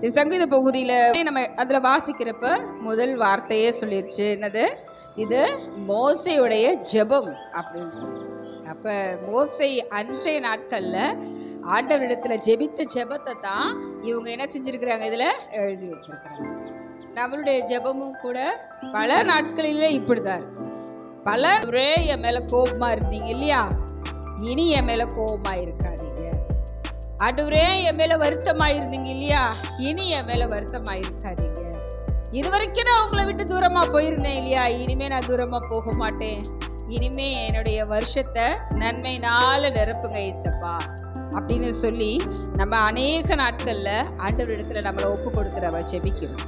இந்த சங்கீத பகுதியில் நம்ம அதில் வாசிக்கிறப்ப முதல் வார்த்தையே சொல்லிருச்சு. என்னது? இது மோசையுடைய ஜெபம் அப்படின்னு சொல்லி அப்போ மோசை அன்றைய நாட்களில் ஆண்டவரிடத்தில் ஜெபித்த ஜெபத்தை தான் இவங்க என்ன செஞ்சுருக்கிறாங்க இதில்? எழுதி வச்சிருக்கிறாங்க. நம்மளுடைய ஜெபமும் கூட பல நாட்களிலே இப்படி தான் இருக்கு. பல ஒரே என் மேலே கோபமாக இருந்தீங்க இல்லையா? இனி என் மேலே கோபமாக இருக்காது. ஆண்டவரே என் மேலே வருத்தமாக இருந்தீங்க இல்லையா? இனி என் மேலே வருத்தமாக இருக்காதீங்க இது வரைக்கும் நான் உங்களை விட்டு தூரமாக போயிருந்தேன் இல்லையா? இனிமே நான் தூரமாக போக மாட்டேன். இனிமே என்னுடைய வருஷத்தை நன்மைனால நிரப்புங்க ஈசப்பா. அப்படின்னு சொல்லி நம்ம அநேக நாட்களில் ஆண்டவரிடத்துல நம்மளை ஒப்பு கொடுத்து நம்ம செபிக்கிறோம்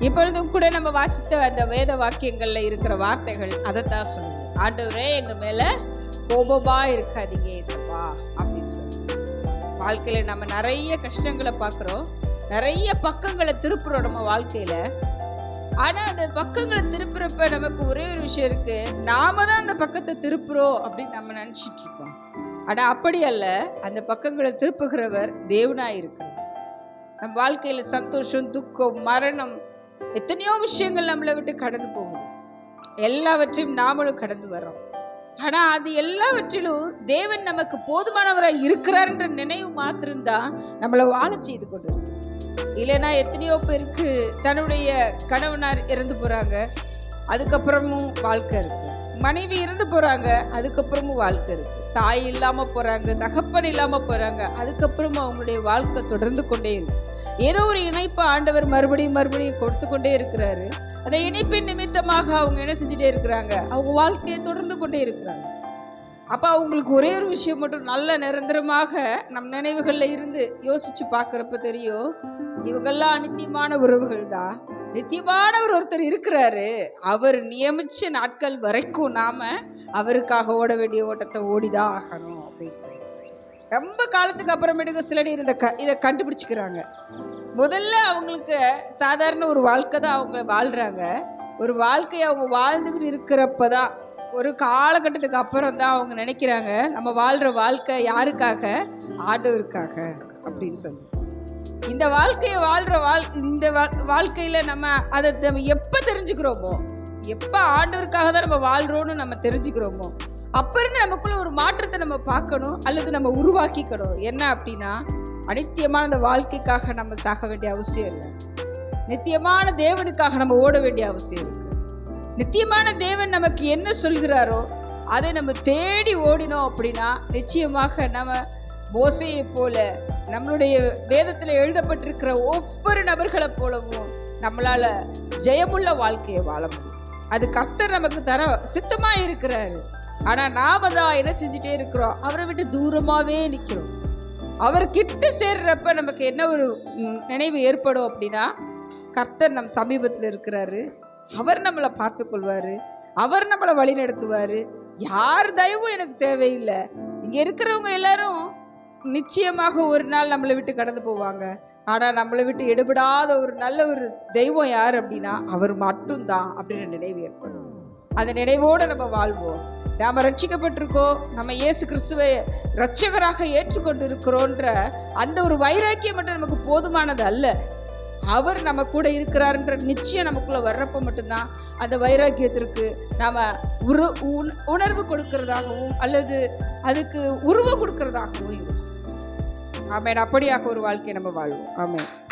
இப்பொழுதும் கூட நம்ம வாசித்த அந்த வேத வாக்கியங்களில் இருக்கிற வார்த்தைகள் அதைத்தான் சொல்லுது. ஆண்டவரே எங்கள் மேலே கோபமாக இருக்காதீங்க ஏசப்பா அப்படின்னு சொல்லி. வாழ்க்கையில் நம்ம நிறைய கஷ்டங்களை பார்க்குறோம். நிறைய பக்கங்களை திருப்புறோம் நம்ம வாழ்க்கையில். ஆனால் அந்த பக்கங்களை திருப்புறப்ப நமக்கு ஒரே ஒரு விஷயம் இருக்கு. நாம தான் அந்த பக்கத்தை திருப்புறோம் அப்படின்னு நம்ம நினச்சிட்டு இருக்கோம். ஆனால் அப்படி அல்ல. அந்த பக்கங்களை திருப்புகிறவர் தேவனாக இருக்கிறார். நம் வாழ்க்கையில் சந்தோஷம் துக்கம் மரணம் எத்தனையோ விஷயங்கள் நம்மளை விட்டு கடந்து போகும் எல்லாவற்றையும் நாமளும் கடந்து வர்றோம். ஆனா அது எல்லாவற்றிலும் தேவன் நமக்கு போதுமானவராக இருக்கிறார்ன்ற நினைவு மாத்திரம்தான் நம்மளை வாழ செய்து கொண்டு இல்லைன்னா எத்தனையோ பேருக்கு தன்னுடைய கணவனார் இறந்து போறாங்க. அதுக்கப்புறமும் வாழ்க்கை இருக்கு. மனைவி இறந்து போகிறாங்க அதுக்கப்புறமும் வாழ்க்கை இருக்குது தாய் இல்லாமல் போகிறாங்க தகப்பன் இல்லாமல் போகிறாங்க அதுக்கப்புறமும் அவங்களுடைய வாழ்க்கை தொடர்ந்து கொண்டே இருக்கு. ஏதோ ஒரு இணைப்பை ஆண்டவர் மறுபடியும் மறுபடியும் கொடுத்து கொண்டே இருக்கிறாரு. அந்த இணைப்பின் நிமித்தமாக அவங்க என்ன செஞ்சுட்டே இருக்கிறாங்க? அவங்க வாழ்க்கையை தொடர்ந்து கொண்டே இருக்கிறாங்க. அப்போ அவங்களுக்கு ஒரே ஒரு விஷயம் மட்டும் நல்ல நிரந்தரமாக நம் நினைவுகளில் இருந்து யோசித்து பார்க்குறப்ப தெரியும் இவங்கெல்லாம் நித்தியமான உறவுகள் தான் நித்தியமானவர் ஒருத்தர் இருக்கிறாரு. அவர் நியமிச்ச நாட்கள் வரைக்கும் நாம அவருக்காக ஓட வேண்டிய ஓட்டத்தை ஓடிதான் ஆகணும் அப்படின்னு சொல்லி. ரொம்ப காலத்துக்கு அப்புறமேட்டுக்கு சில பேர் இந்த க இதை கண்டுபிடிச்சிக்கிறாங்க. முதல்ல அவங்களுக்கு சாதாரண ஒரு வாழ்க்கை தான் அவங்க வாழ்கிறாங்க ஒரு வாழ்க்கையை அவங்க வாழ்ந்துக்கிட்டு இருக்கிறப்ப தான் ஒரு காலகட்டத்துக்கு அப்புறம் தான் அவங்க நினைக்கிறாங்க. நம்ம வாழ்கிற வாழ்க்கை யாருக்காக? ஆண்டவருக்காக அப்படின்னு சொல்லி. இந்த வாழ்க்கையை வாழ்கிற வாழ் இந்த வா- வாழ்க்கையில நம்ம அதை நம்ம எப்போ தெரிஞ்சுக்கிறோமோ எப்போ ஆண்டவருக்காக தான் நம்ம வாழ்கிறோன்னு நம்ம தெரிஞ்சுக்கிறோமோ அப்போ இருந்து நமக்குள்ள ஒரு மாற்றத்தை நம்ம பார்க்கணும் அல்லது நம்ம உருவாக்கிக்கணும். என்ன அப்படின்னா அனித்தியமான அந்த வாழ்க்கைக்காக நம்ம சாக வேண்டிய அவசியம் இல்லை. நித்தியமான தேவனுக்காக நம்ம ஓட வேண்டிய அவசியம் இருக்கு. நித்தியமான தேவன் நமக்கு என்ன சொல்கிறாரோ அதை நம்ம தேடி ஓடினோம் அப்படின்னா நிச்சயமாக நம்ம மோசையை போல நம்மளுடைய வேதத்தில் எழுதப்பட்டிருக்கிற ஒவ்வொரு நபர்களை போலவும் நம்மளால ஜெயமுள்ள வாழ்க்கையை வாழ முடியும். அது கர்த்தர் நமக்கு தர சித்தமா இருக்கிறாரு. ஆனா நாம தான் என்ன செஞ்சுட்டே இருக்கிறோம்? அவரை விட்டு தூரமாவே நிற்கிறோம் அவர் கிட்ட சேர்றப்ப நமக்கு என்ன ஒரு நினைவு ஏற்படும் அப்படின்னா கர்த்தர் நம் சமீபத்தில் இருக்கிறாரு. அவர் நம்மளை பார்த்துக்கொள்வார் அவர் நம்மளை வழி நடத்துவாரு யார் தயவும் எனக்கு தேவையில்லை. இங்கே இருக்கிறவங்க எல்லாரும் நிச்சயமாக ஒரு நாள் நம்மளை விட்டு கடந்து போவாங்க. ஆனால் நம்மளை விட்டு எடுபடாத ஒரு நல்ல ஒரு தெய்வம் யார் அப்படின்னா அவர் மட்டும்தான் அப்படின்னு நினைவு ஏற்படும். அந்த நினைவோடு நம்ம வாழ்வோம். நாம் ரட்சிக்கப்பட்டிருக்கோம். நம்ம இயேசு கிறிஸ்துவை ரட்சகராக ஏற்றுக்கொண்டு இருக்கிறோன்ற அந்த ஒரு வைராக்கியம் மட்டும் நமக்கு போதுமானது அல்ல. அவர் நம்ம கூட இருக்கிறாருன்ற நிச்சயம் நமக்குள்ளே வர்றப்ப மட்டும்தான் அந்த வைராக்கியத்திற்கு நாம் உரு உணர்வு கொடுக்கறதாகவும் அல்லது அதுக்கு உருவம் கொடுக்கறதாகவும் இருக்கும் ஆமேன். அப்படியாக ஒரு வாழ்க்கையை நம்ம வாழ்வோம். ஆமேன்.